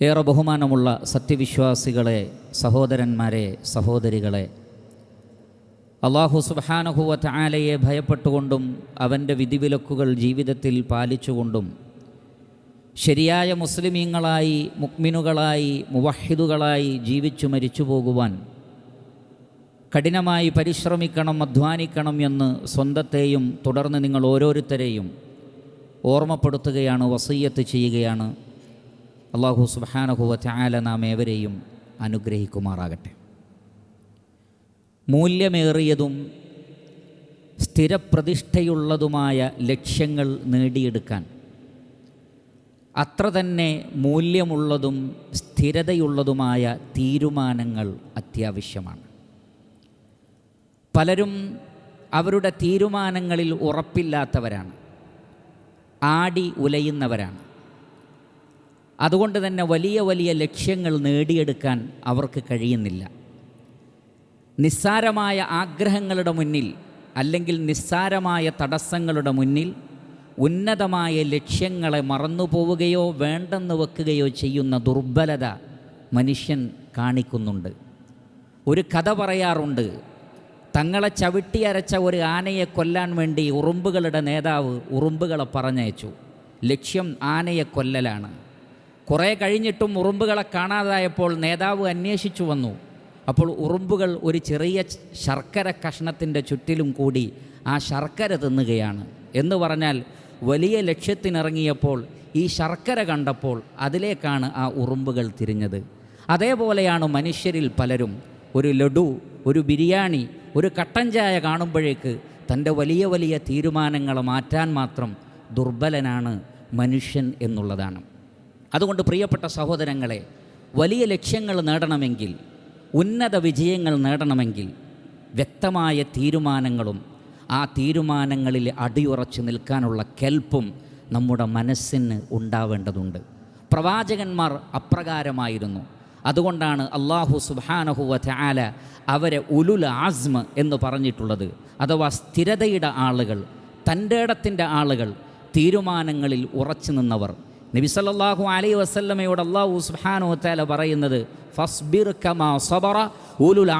ഏറെ ബഹുമാനമുള്ള സത്യവിശ്വാസികളെ സഹോദരന്മാരെ സഹോദരികളെ അള്ളാഹു സുബാനഹുവത്ത് ആലയെ ഭയപ്പെട്ടുകൊണ്ടും അവന്റെ വിധിവിലക്കുകൾ ജീവിതത്തിൽ പാലിച്ചുകൊണ്ടും ശരിയായ മുസ്ലിമീങ്ങളായി മുക്മിനുകളായി മുവഹിദുകളായി ജീവിച്ചു മരിച്ചു പോകുവാൻ കഠിനമായി പരിശ്രമിക്കണം അധ്വാനിക്കണം എന്ന് സ്വന്തത്തെയും തുടർന്ന് നിങ്ങൾ ഓരോരുത്തരെയും ഓർമ്മപ്പെടുത്തുകയാണ് വസയ്യത്ത് ചെയ്യുകയാണ്. അള്ളാഹു സുബാനഹുവ ചായാല നാം ഏവരെയും അനുഗ്രഹിക്കുമാറാകട്ടെ. മൂല്യമേറിയതും സ്ഥിരപ്രതിഷ്ഠയുള്ളതുമായ ലക്ഷ്യങ്ങൾ നേടിയെടുക്കാൻ അത്ര തന്നെ മൂല്യമുള്ളതും സ്ഥിരതയുള്ളതുമായ തീരുമാനങ്ങൾ അത്യാവശ്യമാണ്. പലരും അവരുടെ തീരുമാനങ്ങളിൽ ഉറപ്പില്ലാത്തവരാണ്. ആടി ഉലയുന്നവരാണ്. അതുകൊണ്ട് തന്നെ വലിയ വലിയ ലക്ഷ്യങ്ങൾ നേടിയെടുക്കാൻ അവർക്ക് കഴിയുന്നില്ല. നിസ്സാരമായ ആഗ്രഹങ്ങളുടെ മുന്നിൽ അല്ലെങ്കിൽ നിസ്സാരമായ തടസ്സങ്ങളുടെ മുന്നിൽ ഉന്നതമായ ലക്ഷ്യങ്ങളെ മറന്നുപോവുകയോ വേണ്ടെന്ന് വെക്കുകയോ ചെയ്യുന്ന ദുർബലത മനുഷ്യൻ കാണിക്കുന്നുണ്ട്. ഒരു കഥ പറയാറുണ്ട് തങ്ങളെ ചവിട്ടി അരച്ച ഒരു ആനയെ കൊല്ലാൻ വേണ്ടി ഉറുമ്പുകളുടെ നേതാവ് ഉറുമ്പുകളെ പറഞ്ഞയച്ചു. ലക്ഷ്യം ആനയെ കൊല്ലലാണ്. കുറേ കഴിഞ്ഞിട്ടും ഉറുമ്പുകളെ കാണാതായപ്പോൾ നേതാവ് അന്വേഷിച്ചു വന്നു. അപ്പോൾ ഉറുമ്പുകൾ ഒരു ചെറിയ ശർക്കര കഷ്ണത്തിന്റെ ചുറ്റിലും കൂടി ആ ശർക്കര തിന്നുകയാണ്. എന്ന് പറഞ്ഞാൽ വലിയ ലക്ഷ്യത്തിനിറങ്ങിയപ്പോൾ ഈ ശർക്കര കണ്ടപ്പോൾ അതിലേക്കാണ് ആ ഉറുമ്പുകൾ തിരിഞ്ഞത്. അതേപോലെയാണ് മനുഷ്യരിൽ പലരും. ഒരു ലഡു ഒരു ബിരിയാണി ഒരു കട്ടൻ ചായ കാണുമ്പോഴേക്ക് തന്റെ വലിയ വലിയ തീരുമാനങ്ങൾ മാറ്റാൻ മാത്രം ദുർബലനാണ് മനുഷ്യൻ എന്നുള്ളതാണ്. അതുകൊണ്ട് പ്രിയപ്പെട്ട സഹോദരങ്ങളെ വലിയ ലക്ഷ്യങ്ങൾ നേടണമെങ്കിൽ ഉന്നത വിജയങ്ങൾ നേടണമെങ്കിൽ വ്യക്തമായ തീരുമാനങ്ങളും ആ തീരുമാനങ്ങളിൽ അടിയുറച്ചു നിൽക്കാനുള്ള കെൽപ്പും നമ്മുടെ മനസ്സിന് ഉണ്ടാവേണ്ടതുണ്ട്. പ്രവാചകന്മാർ അപ്രകാരമായിരുന്നു. അതുകൊണ്ടാണ് അള്ളാഹു സുബാനഹുവ ആല അവരെ ഉലുൽ ആസ്മ എന്ന് പറഞ്ഞിട്ടുള്ളത്. അഥവാ സ്ഥിരതയുടെ ആളുകൾ തന്റെ ഇടത്തിന്റെ ആളുകൾ തീരുമാനങ്ങളിൽ ഉറച്ചു നിന്നവർ. നബിസല്ലാഹു അലൈ വസല്ലമയോട് അള്ളാഹു സുഹാനോ താല പറയുന്നത് ഫസ്ബിർ കമാ സബറ ഉലുൽ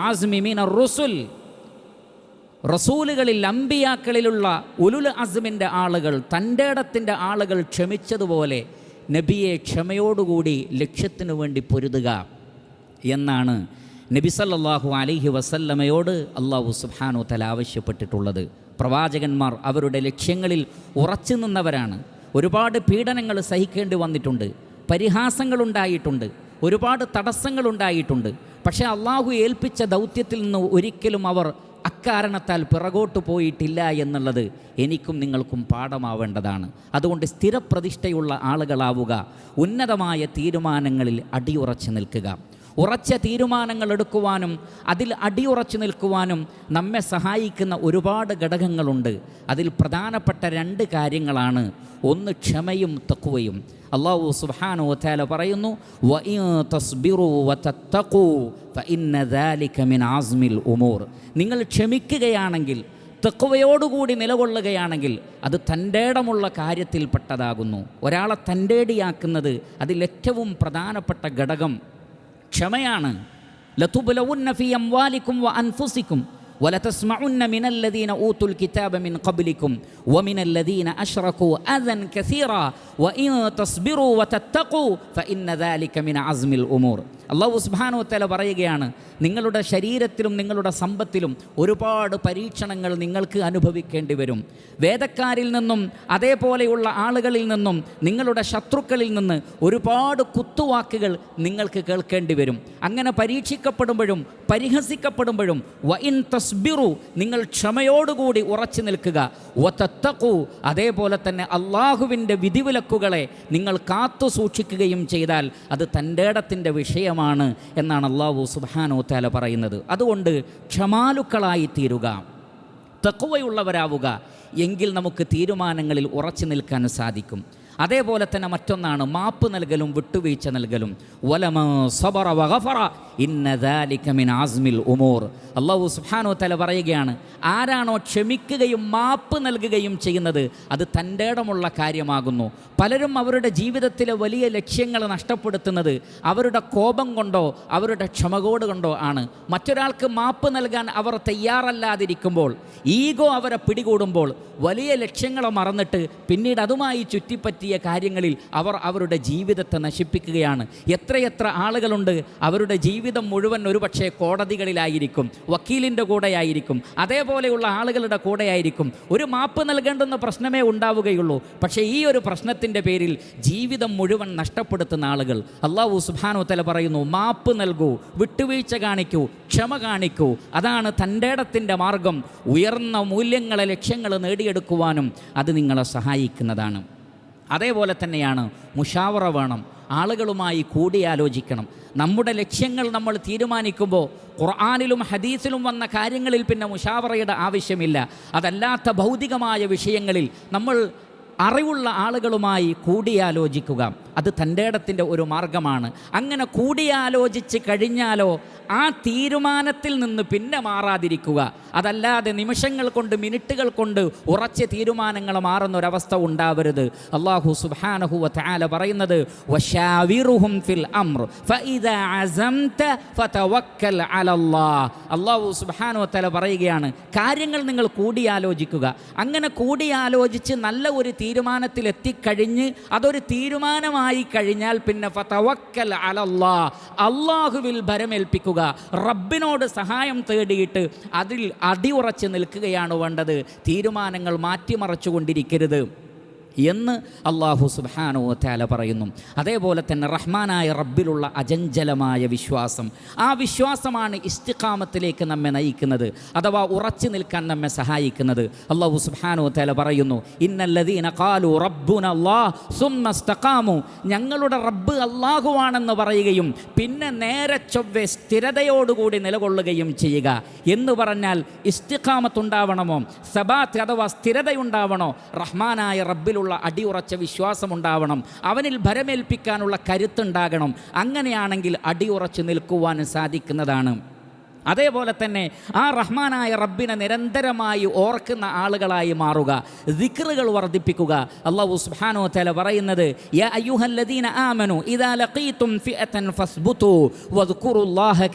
റസൂലുകളിൽ അമ്പിയാക്കളിലുള്ള ഉലുൽ അസ്മിന്റെ ആളുകൾ തന്റെ ഇടത്തിന്റെ ആളുകൾ ക്ഷമിച്ചതുപോലെ നബിയെ ക്ഷമയോടുകൂടി ലക്ഷ്യത്തിനു വേണ്ടി പൊരുതുക എന്നാണ് നബി സല്ലാഹു അലിഹി വസല്ലമയോട് അള്ളാഹു സുബാനു തല ആവശ്യപ്പെട്ടിട്ടുള്ളത്. പ്രവാചകന്മാർ അവരുടെ ലക്ഷ്യങ്ങളിൽ ഉറച്ചു നിന്നവരാണ്. ഒരുപാട് പീഡനങ്ങൾ സഹിക്കേണ്ടി വന്നിട്ടുണ്ട്. പരിഹാസങ്ങളുണ്ടായിട്ടുണ്ട് ഒരുപാട് തടസ്സങ്ങളുണ്ടായിട്ടുണ്ട് പക്ഷേ അള്ളാഹു ഏൽപ്പിച്ച ദൗത്യത്തിൽ നിന്ന് ഒരിക്കലും അവർ അക്കാരണത്താൽ പിറകോട്ട് പോയിട്ടില്ല എന്നുള്ളത് എനിക്കും നിങ്ങൾക്കും പാഠമാവേണ്ടതാണ്. അതുകൊണ്ട് സ്ഥിരപ്രതിഷ്ഠയുള്ള ആളുകളാവുക. ഉന്നതമായ തീരുമാനങ്ങളിൽ അടിയുറച്ചു നിൽക്കുക. ഉറച്ച തീരുമാനങ്ങൾ എടുക്കുവാനും അതിൽ അടിയുറച്ചു നിൽക്കുവാനും നമ്മെ സഹായിക്കുന്ന ഒരുപാട് ഘടകങ്ങളുണ്ട്. അതിൽ പ്രധാനപ്പെട്ട രണ്ട് കാര്യങ്ങളാണ്. ഒന്ന് ക്ഷമയും തക്കുവയും അള്ളാഹു സുഹാനോ തേല പറയുന്നു ഉമൂർ. നിങ്ങൾ ക്ഷമിക്കുകയാണെങ്കിൽ തെക്കുവയോടുകൂടി നിലകൊള്ളുകയാണെങ്കിൽ അത് തന്റേടമുള്ള കാര്യത്തിൽപ്പെട്ടതാകുന്നു. ഒരാളെ തന്റേടിയാക്കുന്നത് അതിലേറ്റവും പ്രധാനപ്പെട്ട ഘടകം. ക്ഷമയാണ്. അള്ളാഹു പറയുകയാണ് നിങ്ങളുടെ ശരീരത്തിലും നിങ്ങളുടെ സമ്പത്തിലും ഒരുപാട് പരീക്ഷണങ്ങൾ നിങ്ങൾക്ക് അനുഭവിക്കേണ്ടി വരും. വേദക്കാരിൽ നിന്നും അതേപോലെയുള്ള ആളുകളിൽ നിന്നും നിങ്ങളുടെ ശത്രുക്കളിൽ നിന്ന് ഒരുപാട് കുത്തു കുത്തുവാക്കുകൾ നിങ്ങൾക്ക് കേൾക്കേണ്ടി വരും. അങ്ങനെ പരീക്ഷിക്കപ്പെടുമ്പോഴും പരിഹസിക്കപ്പെടുമ്പോഴും വ ഇൻ തസ്ബിറു നിങ്ങൾ ക്ഷമയോടുകൂടി ഉറച്ചു നിൽക്കുക. വതത്തഖു അതേപോലെ തന്നെ അള്ളാഹുവിന്റെ വിധിവിലക്കുകളെ നിങ്ങൾ കാത്തു സൂക്ഷിക്കുകയും ചെയ്താൽ അത് തന്റെ ഇടത്തിന്റെ വിഷയമാണ് എന്നാണ് അള്ളാഹു സുബാനോ താല പറയുന്നത്. അതുകൊണ്ട് ക്ഷമാലുക്കളായി തീരുക. തക്കുവയുള്ളവരാവുക എങ്കിൽ നമുക്ക് തീരുമാനങ്ങളിൽ ഉറച്ചു നിൽക്കാൻ സാധിക്കും. അതേപോലെ തന്നെ മറ്റൊന്നാണ് മാപ്പ് നൽകലും വിട്ടുവീഴ്ച നൽകലും. വലമ സബറ വഗഫറ ആസ്മിൽ ഉമൂർ. അള്ളാഹു സുഹാനോ തല പറയുകയാണ് ആരാണോ ക്ഷമിക്കുകയും മാപ്പ് നൽകുകയും ചെയ്യുന്നത് അത് തന്റെ ഇടമുള്ള കാര്യമാകുന്നു. പലരും അവരുടെ ജീവിതത്തിലെ വലിയ ലക്ഷ്യങ്ങൾ നഷ്ടപ്പെടുത്തുന്നത് അവരുടെ കോപം കൊണ്ടോ അവരുടെ ക്ഷമകോട് കൊണ്ടോ ആണ്. മറ്റൊരാൾക്ക് മാപ്പ് നൽകാൻ അവർ തയ്യാറല്ലാതിരിക്കുമ്പോൾ ഈഗോ അവരെ പിടികൂടുമ്പോൾ വലിയ ലക്ഷ്യങ്ങളെ മറന്നിട്ട് പിന്നീട് അതുമായി ചുറ്റിപ്പറ്റിയ കാര്യങ്ങളിൽ അവർ അവരുടെ ജീവിതത്തെ നശിപ്പിക്കുകയാണ്. എത്രയെത്ര ആളുകളുണ്ട് അവരുടെ ജീവിതം മുഴുവൻ ഒരുപക്ഷെ കോടതികളിലായിരിക്കും വക്കീലിന്റെ കൂടെയായിരിക്കും അതേപോലെയുള്ള ആളുകളുടെ കൂടെയായിരിക്കും. ഒരു മാപ്പ് നൽകേണ്ടുന്ന പ്രശ്നമേ ഉണ്ടാവുകയുള്ളൂ. പക്ഷേ ഈ ഒരു പ്രശ്നത്തിന്റെ പേരിൽ ജീവിതം മുഴുവൻ നഷ്ടപ്പെടുത്തുന്ന ആളുകൾ. അള്ളാഹു സുബാനോ തല പറയുന്നു മാപ്പ് നൽകൂ വിട്ടുവീഴ്ച കാണിക്കൂ ക്ഷമ കാണിക്കൂ. അതാണ് തന്റെ ഇടത്തിന്റെ മാർഗം. ഉയർന്ന മൂല്യങ്ങളെ ലക്ഷ്യങ്ങൾ നേടിയെടുക്കുവാനും അത് നിങ്ങളെ സഹായിക്കുന്നതാണ്. അതേപോലെ തന്നെയാണ് മുഷാവറ വേണം. ആളുകളുമായി കൂടിയാലോചിക്കണം. നമ്മുടെ ലക്ഷ്യങ്ങൾ നമ്മൾ തീരുമാനിക്കുമ്പോൾ ഖുർആാനിലും ഹദീസിലും വന്ന കാര്യങ്ങളിൽ പിന്നെ മുഷാവറയുടെ ആവശ്യമില്ല. അതല്ലാത്ത ഭൗതികമായ വിഷയങ്ങളിൽ നമ്മൾ അറിവുള്ള ആളുകളുമായി കൂടിയാലോചിക്കുക. അത് തന്റെ ഇടത്തിന്റെ ഒരു മാർഗമാണ്. അങ്ങനെ കൂടിയാലോചിച്ച് കഴിഞ്ഞാലോ ആ തീരുമാനത്തിൽ നിന്ന് പിന്നെ മാറാതിരിക്കുക. അതല്ലാതെ നിമിഷങ്ങൾ കൊണ്ട് മിനിറ്റുകൾ കൊണ്ട് ഉറച്ച തീരുമാനങ്ങൾ മാറുന്ന ഒരവസ്ഥ ഉണ്ടാവരുത് അള്ളാഹു സുബാനഹുവ താല പറയുന്നത് ഫിൽ അംർ അള്ളാഹു സുബാനു തല പറയുകയാണ് കാര്യങ്ങൾ നിങ്ങൾ കൂടിയാലോചിക്കുക. അങ്ങനെ കൂടിയാലോചിച്ച് നല്ല ഒരു തീരുമാനത്തിൽ എത്തിക്കഴിഞ്ഞ് അതൊരു തീരുമാനമായി കഴിഞ്ഞാൽ പിന്നെ ഫതവക്കൽ അലല്ലാ അള്ളാഹുവിൽ ഭരമേൽപ്പിക്കുക. റബ്ബിനോട് സഹായം തേടിയിട്ട് അതിൽ അടിയുറച്ച് നിൽക്കുകയാണ് വേണ്ടത്. തീരുമാനങ്ങൾ മാറ്റിമറച്ചുകൊണ്ടിരിക്കരുത്. എന്ന് അള്ളാഹു സുബാനോ താല പറയുന്നു. അതേപോലെ തന്നെ റഹ്മാനായ റബ്ബിലുള്ള അജഞ്ചലമായ വിശ്വാസം. ആ വിശ്വാസമാണ് ഇസ്തിഖാമത്തിലേക്ക് നമ്മെ നയിക്കുന്നത്. അഥവാ ഉറച്ചു നിൽക്കാൻ നമ്മെ സഹായിക്കുന്നത്. അള്ളാഹു സുബാനോ താല പറയുന്നു ഇന്നല്ലദീന കാലു റബ്ബുന ഞങ്ങളുടെ റബ്ബ് അള്ളാഹുവാണെന്ന് പറയുകയും പിന്നെ നേരെ ചൊവ്വെ സ്ഥിരതയോടുകൂടി നിലകൊള്ളുകയും ചെയ്യുക. എന്ന് പറഞ്ഞാൽ ഇസ്തിഖാമത്തുണ്ടാവണമോ? സബാത്ത് അഥവാ സ്ഥിരതയുണ്ടാവണോ? റഹ്മാനായ റബ്ബിലുള്ള അടിയുറച്ച വിശ്വാസമുണ്ടാവണം. അവനിൽ ഭരമേൽപ്പിക്കാനുള്ള കരുത്തുണ്ടാകണം. അങ്ങനെയാണെങ്കിൽ അടിയുറച്ച് നിൽക്കുവാൻ സാധിക്കുന്നതാണ്. അതേപോലെ തന്നെ ആ റഹ്മാനായ റബ്ബിനെ നിരന്തരമായി ഓർക്കുന്ന ആളുകളായി മാറുക ദിക്റുകൾ വർദ്ധിപ്പിക്കുക. അള്ളാഹു സുബ്ഹാനഹു തല പറയുന്നത് യാ അയ്യുഹല്ലദീന ഇദാ ഫിഅതൻ ഫസ്ബുതു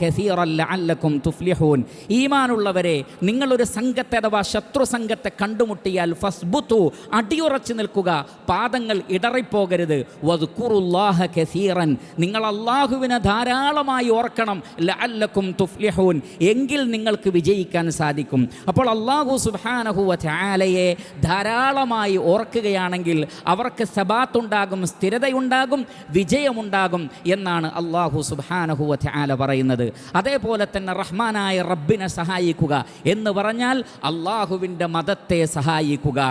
കസീറൻ ലഅല്ലകും തുഫ്ലിഹൂൻ. ഈമാനുള്ളവരെ നിങ്ങളൊരു സംഘത്തെ അഥവാ ശത്രു സംഘത്തെ കണ്ടുമുട്ടിയാൽ ഫസ്ബുതു അടിയുറച്ചു നിൽക്കുക പാദങ്ങൾ ഇടറിപ്പോകരുത്. വദ്കുറുല്ലാഹ കസീറൻ. നിങ്ങൾ അള്ളാഹുവിനെ ധാരാളമായി ഓർക്കണം ലഅല്ലക്കും തുഫ്ലിഹൂൻ. എങ്കിൽ നിങ്ങൾക്ക് വിജയിക്കാൻ സാധിക്കും. അപ്പോൾ അള്ളാഹു സുബാനഹുവ ചാലയെ ധാരാളമായി ഓർക്കുകയാണെങ്കിൽ അവർക്ക് സബാത്തുണ്ടാകും സ്ഥിരതയുണ്ടാകും വിജയമുണ്ടാകും എന്നാണ് അള്ളാഹു സുബാനഹുവ ചാല പറയുന്നത്. അതേപോലെ തന്നെ റഹ്മാനായ റബ്ബിനെ സഹായിക്കുക എന്ന് പറഞ്ഞാൽ അള്ളാഹുവിന്റെ മതത്തെ സഹായിക്കുക.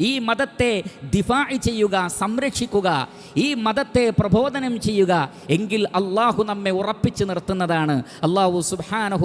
ഈ മതത്തെ ദിഫായി ചെയ്യുക സംരക്ഷിക്കുക ഈ മതത്തെ പ്രബോധനം ചെയ്യുക എങ്കിൽ അള്ളാഹു നമ്മെ ഉറപ്പിച്ചു നിർത്തുന്നതാണ്. അള്ളാഹു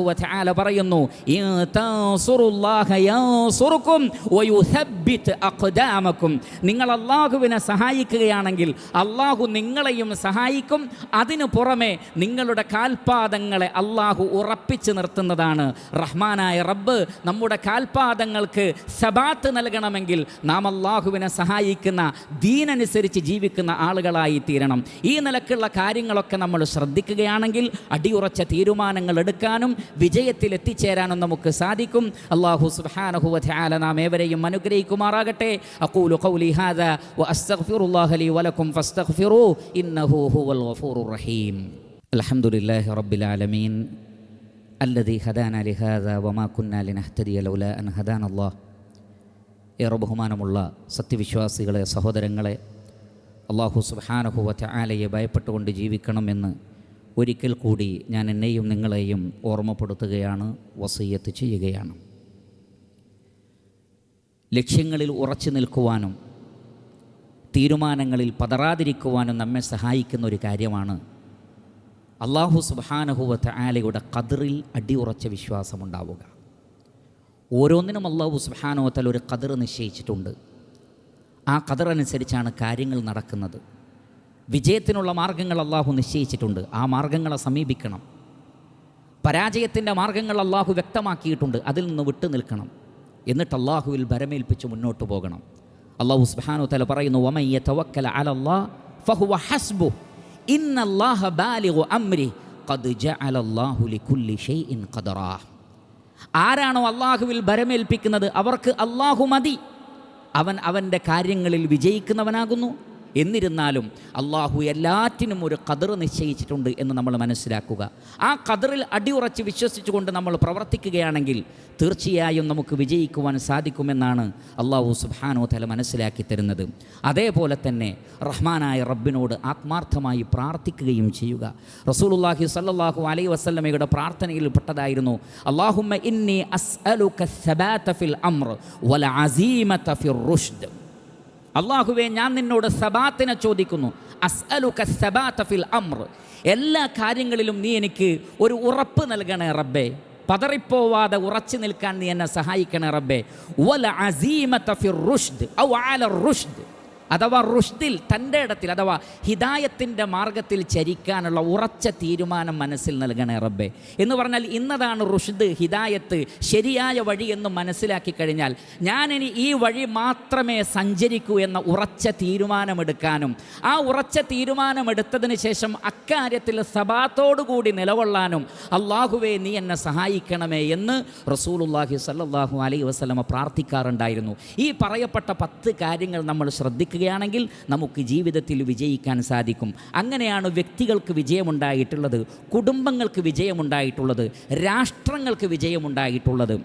വതആല പറയുന്നു "ഇൻ തൻസുറുല്ലാഹ യൻസുറുക്കും വയുസബ്ബിത് അഖ്ദാമക്കും. നിങ്ങൾ അള്ളാഹുവിനെ സഹായിക്കുകയാണെങ്കിൽ അള്ളാഹു നിങ്ങളെയും സഹായിക്കും. അതിനു പുറമെ നിങ്ങളുടെ കാൽപാദങ്ങളെ അള്ളാഹു ഉറപ്പിച്ചു നിർത്തുന്നതാണ്. റഹ്മാനായ റബ്ബ് നമ്മുടെ കാൽപാദങ്ങൾക്ക് സബാത്ത് നൽകണമെങ്കിൽ നാം നാം അള്ളാഹുവിനെ സഹായിക്കുന്ന ദീനനുസരിച്ച് ജീവിക്കുന്ന ആളുകളായി തീരണം ഈ നിലക്കുള്ള കാര്യങ്ങളൊക്കെ നമ്മൾ ശ്രദ്ധിക്കുകയാണെങ്കിൽ അടിയുറച്ച തീരുമാനങ്ങൾ എടുക്കാനും വിജയത്തിൽ എത്തിച്ചേരാനും നമുക്ക് സാധിക്കും അള്ളാഹു സുബാനഹുല നാം ഏവരെയും അനുഗ്രഹിക്കുമാറാകട്ടെ അക്കൂലു ഖൗലി ഹാദ വഅസ്തഗ്ഫിറുല്ലാഹ ലി വലക്കും ഫസ്തഗ്ഫിറൂ ഇന്നഹു ഹുവൽ ഗഫൂറുർ റഹീം അൽഹംദുലില്ലാഹി റബ്ബിൽ ആലമീൻ الذي هدانا لهذا وما كنا لنهتدي لولا أن هدانا الله ഏറെ ബഹുമാനമുള്ള സത്യവിശ്വാസികളെ സഹോദരങ്ങളെ അള്ളാഹു സുബാനഹുവറ്റ ആലയെ ഭയപ്പെട്ടുകൊണ്ട് ജീവിക്കണമെന്ന് ഒരിക്കൽ കൂടി ഞാൻ എന്നെയും നിങ്ങളെയും ഓർമ്മപ്പെടുത്തുകയാണ് വസയ്യത്ത് ചെയ്യുകയാണ്. ലക്ഷ്യങ്ങളിൽ ഉറച്ചു നിൽക്കുവാനും തീരുമാനങ്ങളിൽ പതറാതിരിക്കുവാനും നമ്മെ സഹായിക്കുന്ന ഒരു കാര്യമാണ് അള്ളാഹു സുബാനഹുവത്ത് ആലയുടെ കതിറിൽ അടിയുറച്ച വിശ്വാസമുണ്ടാവുക. ഓരോന്നിനും അള്ളാഹു സുഹാനോത്തൽ ഒരു കതിർ നിശ്ചയിച്ചിട്ടുണ്ട്. ആ കതിർ അനുസരിച്ചാണ് കാര്യങ്ങൾ നടക്കുന്നത്. വിജയത്തിനുള്ള മാർഗങ്ങൾ അള്ളാഹു നിശ്ചയിച്ചിട്ടുണ്ട്. ആ മാർഗങ്ങളെ സമീപിക്കണം. പരാജയത്തിന്റെ മാർഗങ്ങൾ അള്ളാഹു വ്യക്തമാക്കിയിട്ടുണ്ട്. അതിൽ നിന്ന് വിട്ടു നിൽക്കണം. എന്നിട്ട് അള്ളാഹുവിൽ ഭരമേൽപ്പിച്ച് മുന്നോട്ട് പോകണം. അള്ളാഹു സുബാനു തല പറയുന്നു ഒമയ്യ തവക്കല അലല്ലാ ഫഹുവ ഹസ്ബു ഇന്നല്ലാഹ ബാലിഗു അംരി ഖദ് ജഅലല്ലാഹു ലികുല്ലി ഷൈഇൻ ഖദറാ ആരാണോ അള്ളാഹുവിൽ ഭരമേൽപ്പിക്കുന്നത് അവർക്ക് അള്ളാഹു മതി. അവൻ അവന്റെ കാര്യങ്ങളിൽ വിജയിക്കുന്നവനാകുന്നു. എന്നിരുന്നാലും അള്ളാഹു എല്ലാറ്റിനും ഒരു കതിർ നിശ്ചയിച്ചിട്ടുണ്ട് എന്ന് നമ്മൾ മനസ്സിലാക്കുക. ആ കതിറിൽ അടിയുറച്ച് വിശ്വസിച്ചുകൊണ്ട് നമ്മൾ പ്രവർത്തിക്കുകയാണെങ്കിൽ തീർച്ചയായും നമുക്ക് വിജയിക്കുവാൻ സാധിക്കുമെന്നാണ് അള്ളാഹു സുബാനോ തല മനസ്സിലാക്കി തരുന്നത്. അതേപോലെ തന്നെ റഹ്മാനായ റബ്ബിനോട് ആത്മാർത്ഥമായി പ്രാർത്ഥിക്കുകയും ചെയ്യുക. റസൂലുല്ലാഹി സല്ലാഹു അലൈ വസ്ലമയുടെ പ്രാർത്ഥനയിൽ പെട്ടതായിരുന്നു അള്ളാഹുമ്മ ഇന്നി അസ്അലുക ഫിൽ അംർ വല അസീമത റുഷ്ദ്. അള്ളാഹുവെ ഞാൻ നിന്നോട് സബാത്തിനെ ചോദിക്കുന്നു. അസ്അലുക സബാത്ത ഫിൽ അമ്ര എല്ലാ കാര്യങ്ങളിലും നീ എനിക്ക് ഒരു ഉറപ്പ് നൽകണേ റബ്ബേ. പതറിപ്പോവാതെ ഉറച്ചു നിൽക്കാൻ നീ എന്നെ സഹായിക്കണേ റബ്ബേ. വല ഫിർ റുഷ്ദ്. ഔ റുഷ്ദ്. അഥവാ റുഷ്ദിൽ തന്റെ ഇടത്തിൽ അഥവാ ഹിദായത്തിന്റെ മാർഗത്തിൽ ചരിക്കാനുള്ള ഉറച്ച തീരുമാനം മനസ്സിൽ നൽകണേ റബ്ബെ. എന്ന് പറഞ്ഞാൽ ഇന്നതാണ് റുഷ്ദ് ഹിദായത്ത് ശരിയായ വഴി എന്ന് മനസ്സിലാക്കി കഴിഞ്ഞാൽ ഞാനിനി ഈ വഴി മാത്രമേ സഞ്ചരിക്കൂ എന്ന ഉറച്ച തീരുമാനമെടുക്കാനും ആ ഉറച്ച തീരുമാനമെടുത്തതിന് ശേഷം അക്കാര്യത്തിൽ സബാത്തോടുകൂടി നിലകൊള്ളാനും അള്ളാഹുവേ നീ എന്നെ സഹായിക്കണമേ എന്ന് റസൂലുല്ലാഹി സല്ലാഹു അലൈ വസ്ലമ പ്രാർത്ഥിക്കാറുണ്ടായിരുന്നു. ഈ പറയപ്പെട്ട പത്ത് കാര്യങ്ങൾ നമ്മൾ ശ്രദ്ധിക്കുക ശ്രദ്ധിക്കുകയാണെങ്കിൽ നമുക്ക് ജീവിതത്തിൽ വിജയിക്കാൻ സാധിക്കും. അങ്ങനെയാണ് വ്യക്തികൾക്ക് വിജയമുണ്ടായിട്ടുള്ളത് കുടുംബങ്ങൾക്ക് വിജയമുണ്ടായിട്ടുള്ളത് രാഷ്ട്രങ്ങൾക്ക് വിജയമുണ്ടായിട്ടുള്ളത്.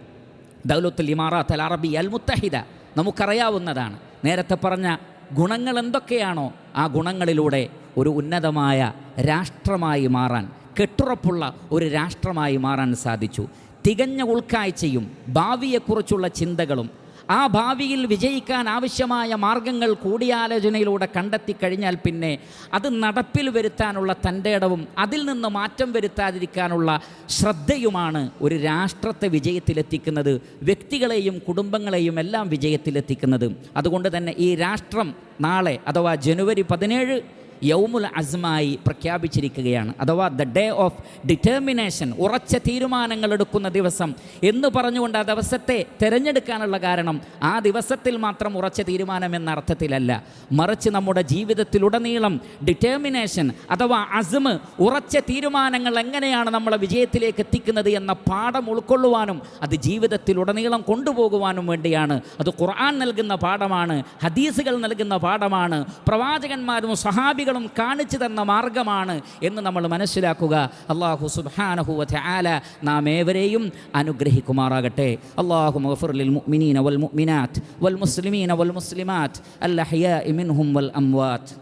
ദൗലത്തുൽ ഇമാറാത്ത് അൽ അറബി അൽ മുത്തഹിദ നമുക്കറിയാവുന്നതാണ്. നേരത്തെ പറഞ്ഞ ഗുണങ്ങൾ എന്തൊക്കെയാണോ ആ ഗുണങ്ങളിലൂടെ ഒരു ഉന്നതമായ രാഷ്ട്രമായി മാറാൻ കെട്ടുറപ്പുള്ള ഒരു രാഷ്ട്രമായി മാറാൻ സാധിച്ചു. തികഞ്ഞ ഉൾക്കാഴ്ചയും ഭാവിയെക്കുറിച്ചുള്ള ചിന്തകളും ആ ഭാവിയിൽ വിജയിക്കാൻ ആവശ്യമായ മാർഗങ്ങൾ കൂടിയാലോചനയിലൂടെ കണ്ടെത്തി കഴിഞ്ഞാൽ പിന്നെ അത് നടപ്പിൽ വരുത്താനുള്ള തന്റെ ഇടവും അതിൽ നിന്ന് മാറ്റം വരുത്താതിരിക്കാനുള്ള ശ്രദ്ധയുമാണ് ഒരു രാഷ്ട്രത്തെ വിജയത്തിലെത്തിക്കുന്നത് വ്യക്തികളെയും കുടുംബങ്ങളെയും എല്ലാം വിജയത്തിലെത്തിക്കുന്നത്. അതുകൊണ്ട് തന്നെ ഈ രാഷ്ട്രം നാളെ അഥവാ ജനുവരി പതിനേഴ് യൗമുൽ അസ്മായി പ്രഖ്യാപിച്ചിരിക്കുകയാണ്. അഥവാ ദ ഡേ ഓഫ് ഡിറ്റർമിനേഷൻ ഉറച്ച തീരുമാനങ്ങൾ എടുക്കുന്ന ദിവസം എന്ന് പറഞ്ഞുകൊണ്ട് ആ ദിവസത്തെ തിരഞ്ഞെടുക്കാനുള്ള കാരണം ആ ദിവസത്തിൽ മാത്രം ഉറച്ച തീരുമാനം എന്ന അർത്ഥത്തിലല്ല. മറിച്ച് നമ്മുടെ ജീവിതത്തിലുടനീളം ഡിറ്റർമിനേഷൻ അഥവാ അസ്മ് ഉറച്ച തീരുമാനങ്ങൾ എങ്ങനെയാണ് നമ്മളെ വിജയത്തിലേക്ക് എത്തിക്കുന്നത് എന്ന പാഠം ഉൾക്കൊള്ളുവാനും അത് ജീവിതത്തിലുടനീളം കൊണ്ടുപോകുവാനും വേണ്ടിയാണ്. അത് ഖുർആൻ നൽകുന്ന പാഠമാണ് ഹദീസുകൾ നൽകുന്ന പാഠമാണ് പ്രവാചകന്മാരും സഹാബികളും കാണിച്ചു തന്ന മാർഗമാണ് എന്ന് നമ്മൾ മനസ്സിലാക്കുക അള്ളാഹു സുബ്ഹാനഹുവ ആല നാം ഏവരെയും അനുഗ്രഹിക്കുമാറാകട്ടെ അള്ളാഹു മഗ്ഫിർ മുഅ്മിനീന വൽ മുഅ്മിനാത്ത് വൽ മുസ്ലിമീന വൽ മുസ്ലിമാത്ത് അല്ലഹയാഇ മിൻഹും വൽ അംവാത്ത്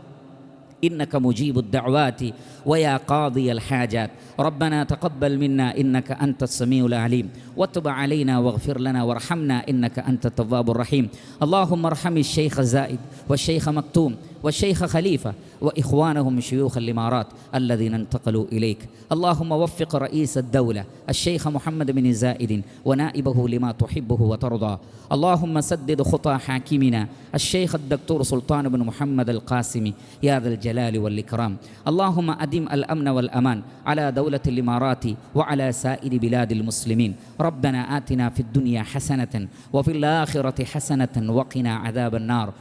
إنك مجيب الدعوات ويا قاضي الحاجات ربنا تقبل منا إنك أنت السميع العليم وتب علينا واغفر لنا وارحمنا إنك أنت التواب الرحيم اللهم ارحم الشيخ زائد والشيخ مكتوم والشيخ خليفة وإخوانهم شيوخ الإمارات الذين انتقلوا إليك. اللهم وفق رئيس الدولة الشيخ محمد بن زائد ونائبه لما تحبه وترضى. اللهم سدد خطى حاكمنا الشيخ الدكتور سلطان بن محمد القاسمي يا ذا الجلال والإكرام. اللهم أدم الأمن والأمان على دولة الإمارات وعلى سائر بلاد المسلمين. ربنا آتنا في الدنيا حسنة وفي الآخرة حسنة وقنا عذاب النار.